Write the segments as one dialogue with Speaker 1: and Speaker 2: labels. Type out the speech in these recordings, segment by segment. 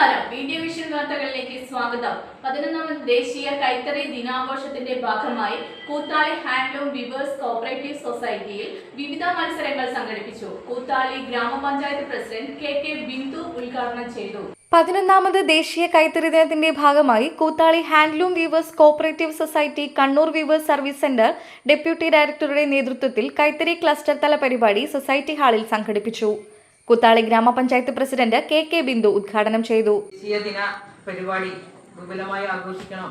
Speaker 1: നമസ്കാരം. Video vision വാർത്തകളിലേക്ക് സ്വാഗതം. പതിനൊന്നാമത് ദേശീയ കൈത്തറി ദിനാഘോഷത്തിന്റെ ഭാഗമായി കൂത്താളി ഹാൻഡ്ലൂം വിവേഴ്സ് കോപ്പറേറ്റീവ് സൊസൈറ്റിയിൽ വിവിധ മത്സരങ്ങൾ സംഘടിപ്പിച്ചു. കൂത്താളി ഗ്രാമപഞ്ചായത്ത് പ്രസിഡന്റ് കെ കെ ബിന്ദു ഉദ്ഘാടനം ചെയ്തു.
Speaker 2: പതിനൊന്നാമത് ദേശീയ കൈത്തറി ദിനത്തിന്റെ ഭാഗമായി Koothali handloom weavers cooperative society Kannur weavers service centre deputy ഡയറക്ടറുടെ നേതൃത്വത്തിൽ കൈത്തറി ക്ലസ്റ്റർ തല പരിപാടി സൊസൈറ്റി ഹാളിൽ സംഘടിപ്പിച്ചു. കൂത്താളി ഗ്രാമപഞ്ചായത്ത് പ്രസിഡന്റ് കെ കെ ബിന്ദു ഉദ്ഘാടനം ചെയ്തു.
Speaker 3: ദിന പരിപാടി വിപുലമായി ആഘോഷിക്കണം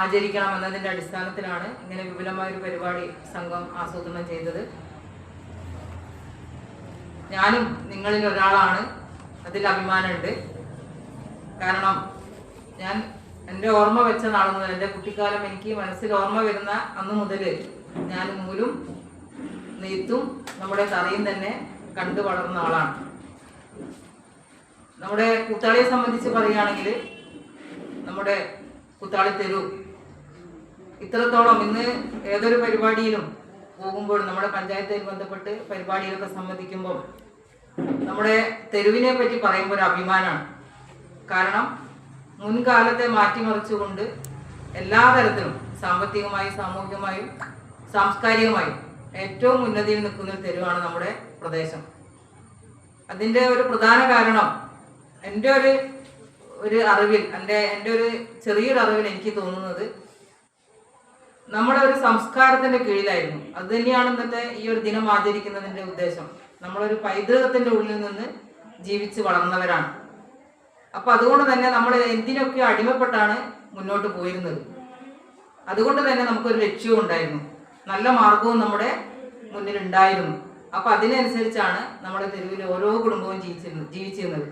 Speaker 3: ആചരിക്കണം എന്നതിന്റെ അടിസ്ഥാനത്തിലാണ് ഇങ്ങനെ വിപുലമായ ഒരു പരിപാടി സംഘം ആസൂത്രണം ചെയ്തത്. ഞാനും നിങ്ങളിൽ ഒരാളാണ് അതിൽ അഭിമാനമുണ്ട്. കാരണം ഞാൻ എന്റെ ഓർമ്മ വെച്ച നാൾ മുതൽ എന്റെ കുട്ടിക്കാലം എനിക്ക് മനസ്സിൽ ഓർമ്മ വരുന്ന അന്ന് മുതൽ ഞാൻ നൂലും നെയ്ത്തും നമ്മുടെ തറയും തന്നെ കണ്ടു വളർന്ന ആളാണ്. നമ്മുടെ കൂത്താളിയെ സംബന്ധിച്ച് പറയുകയാണെങ്കിൽ നമ്മുടെ കൂത്താളി തെരു. ഇത്രത്തോളം ഇന്ന് ഏതൊരു പരിപാടിയിലും പോകുമ്പോൾ നമ്മുടെ പഞ്ചായത്തുമായി ബന്ധപ്പെട്ട് പരിപാടിയിലൊക്കെ സംബന്ധിക്കുമ്പോൾ നമ്മുടെ തെരുവിനെ പറ്റി പറയുമ്പോൾ ഒരു അഭിമാനമാണ്. കാരണം മുൻകാലത്തെ മാറ്റിമറിച്ചുകൊണ്ട് എല്ലാ തരത്തിലും സാമ്പത്തികമായും സാമൂഹികമായും സാംസ്കാരികമായും ഏറ്റവും ഉന്നതിയിൽ നിൽക്കുന്ന ഒരു തെരുവാണ് നമ്മുടെ പ്രദേശം. അതിന്റെ ഒരു പ്രധാന കാരണം എന്റെ ഒരു ഒരു അറിവിൽ എന്റെ എന്റെ ഒരു ചെറിയൊരു അറിവിൽ എനിക്ക് തോന്നുന്നത് നമ്മുടെ ഒരു സംസ്കാരത്തിന്റെ കീഴിലായിരുന്നു. അത് തന്നെയാണ് ഇന്നത്തെ ഈ ഒരു ദിനം ആചരിക്കുന്നതിന്റെ ഉദ്ദേശം. നമ്മളൊരു പൈതൃകത്തിന്റെ ഉള്ളിൽ നിന്ന് ജീവിച്ച് വളർന്നവരാണ്. അപ്പൊ അതുകൊണ്ട് തന്നെ നമ്മൾ എന്തിനൊക്കെ അടിമപ്പെട്ടാണ് മുന്നോട്ട് പോയിരുന്നത്? അതുകൊണ്ട് തന്നെ നമുക്കൊരു ലക്ഷ്യവും ഉണ്ടായിരുന്നു. നല്ല മാർഗവും നമ്മുടെ മുന്നിൽ ഉണ്ടായിരുന്നു അപ്പൊ അതിനനുസരിച്ചാണ് നമ്മുടെ തെരുവിൽ ഓരോ കുടുംബവും ജീവിച്ചിരുന്നത് ജീവിച്ചിരുന്നത്.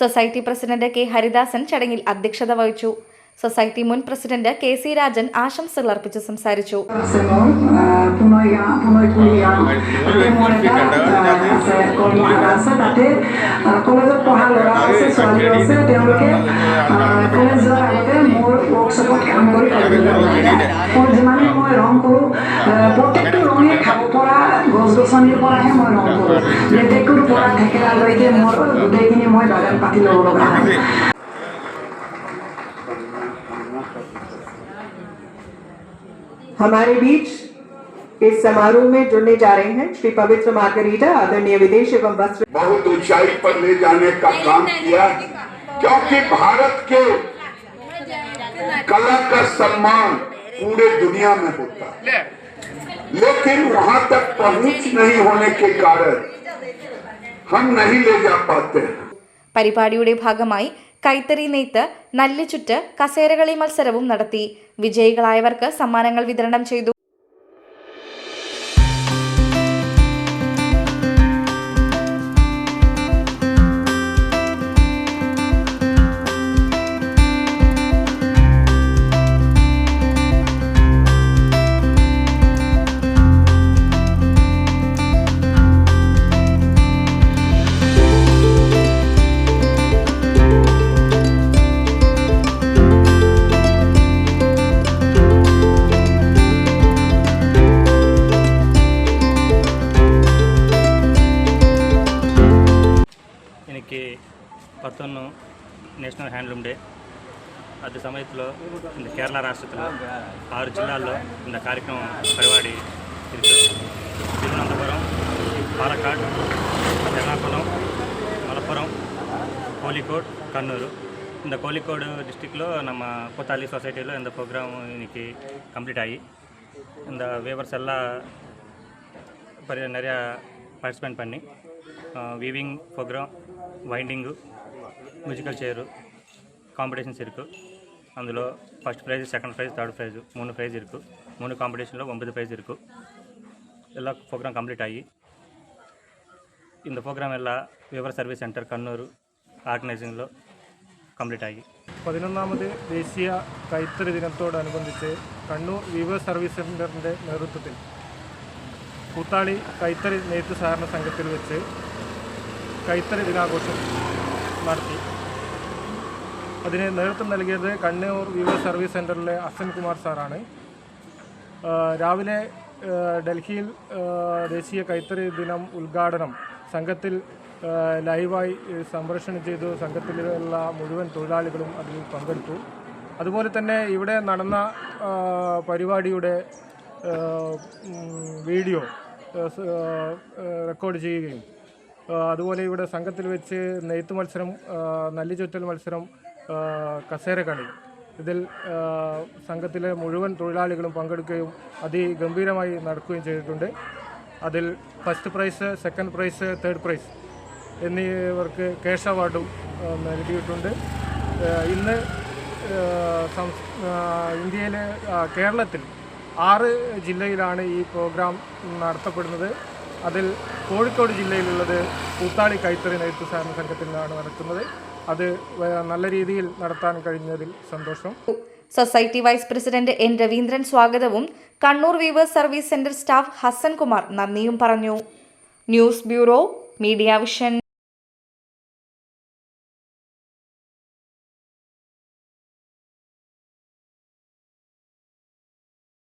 Speaker 2: സൊസൈറ്റി പ്രസിഡന്റ് കെ ഹരിദാസൻ ചടങ്ങിൽ അധ്യക്ഷത വഹിച്ചു. സൊസൈറ്റി മുൻ പ്രസിഡന്റ് കെ സി രാജൻ ആശംസകൾ അർപ്പിച്ച് സംസാരിച്ചു.
Speaker 4: গছ গছনিৰ পৰাহে মই ৰং কৰোঁ লেটেকুৰ পৰা থেকেৰালৈকে মোৰ গোটেইখিনি মই বাগান পাতি ল'ব লগা হয়
Speaker 5: हमारे बीच इस समारोह में जुड़ने जा रहे हैं श्री पवित्र मार्गरीटा आदरणीय विदेश एवं वस्त्र
Speaker 6: बहुत ऊंचाई पर ले जाने का काम किया क्योंकि भारत के कला का सम्मान पूरे दुनिया में होता है लेकिन वहां तक पहुंच नहीं होने के कारण हम नहीं ले जा पाते हैं
Speaker 2: പരിപാടിയുടെ ഭാഗമായി കൈത്തറി നെയ്ത്ത് നല്ലുചുറ്റ് കസേരകളി മത്സരവും നടത്തി വിജയികളായവർക്ക് സമ്മാനങ്ങൾ വിതരണം ചെയ്തു
Speaker 7: పంతొమ్మిది నేషనల్ హ్యాండ్లూమ్ డే. అది సమయంలో ఇంత కేరళ రాష్ట్రంలో ఆరు జిల్లాల్లో ఇంత కార్యక్రమం పరివాడి తిరుమనంతపురం పాలకాడ్ ఎర్నాకుళం మలపురం కోలికోడ్ కన్నూరు. ఇంత కోలికోడ్ డిస్టిక్లో నమ్మ కొత్తాలి సొసైటీలో ఇంత ప్రోగ్రాము దీనికి కంప్లీట్ అయ్యి ఇంత వేవర్స్ ఎలా పరి నిరే పార్టిసిపెంట్ పన్ని weaving programme winding musical chair competitions ఇరుకు అందులో first prize second prize third prize మూడు ప్రైజ్ ఇరుకు మూడు కాంపిటీషన్లో ఒంబది ప్రైజ్ ఇరుకు ఇలా ప్రోగ్రామ్ కంప్లీట్ అయ్యి ఇంత ప్రోగ్రామ్ ఎలా వివర సర్వీస్ సెంటర్ కన్నూరు ఆర్గనైజింగ్లో కంప్లీట్ అయ్యి.
Speaker 8: పదినొందామది దేశీయ కైత్తరి దినంతోడు అనుబంధించే Kannur weavers service centre centre నేతృత్వത്തിൽ Koothali കൈത്തറി നേതൃസഹകരണ സംഘത്തിൽ വെച്ച് കൈത്തറി ദിനാഘോഷം നടത്തി അതിന് നേതൃത്വം നൽകിയത് കണ്ണൂർ വിവോ സർവീസ് സെന്ററിലെ അസൻ കുമാർ സാറാണ്. രാവിലെ ഡൽഹിയിൽ ദേശീയ കൈത്തറി ദിനം ഉദ്ഘാടനം സംഘത്തിൽ ലൈവായി സംപ്രേഷണം ചെയ്തു സംഘത്തിലുള്ള മുഴുവൻ തൊഴിലാളികളും അതിൽ പങ്കെടുത്തു. അതുപോലെ തന്നെ ഇവിടെ നടന്ന പരിപാടിയുടെ വീഡിയോ റെക്കോർഡ് ചെയ്യുകയും അതുപോലെ ഇവിടെ സംഘത്തിൽ വെച്ച് നെയ്ത്ത് മത്സരം നല്ലി നല്ലിച്ചുറ്റൽ മത്സരം കസേരക്കളി ഇതിൽ സംഘത്തിലെ മുഴുവൻ തൊഴിലാളികളും പങ്കെടുക്കുകയും അതിഗംഭീരമായി നടക്കുകയും ചെയ്തിട്ടുണ്ട്. അതിൽ first prize second prize third prize എന്നിവർക്ക് ക്യാഷ് അവാർഡും നൽകിയിട്ടുണ്ട്. ഇന്ന് ഇന്ത്യയിലെ കേരളത്തിൽ ആറ് ജില്ലയിലാണ് ഈ പ്രോഗ്രാം നടത്തപ്പെടുന്നത്. അതിൽ കോഴിക്കോട് ജില്ലയിലുള്ളത് കൂത്താളി കൈത്തറി നെയ്ത്ത് സഹകരണ സംഘത്തിലാണ് നടക്കുന്നത്. അത് നല്ല രീതിയിൽ നടത്താൻ കഴിഞ്ഞതിൽ സന്തോഷം.
Speaker 2: Society vice president N Raveendran സ്വാഗതവും Kannur weavers service centre staff Hasan Kumar നന്ദിയും പറഞ്ഞു. News bureau media vision.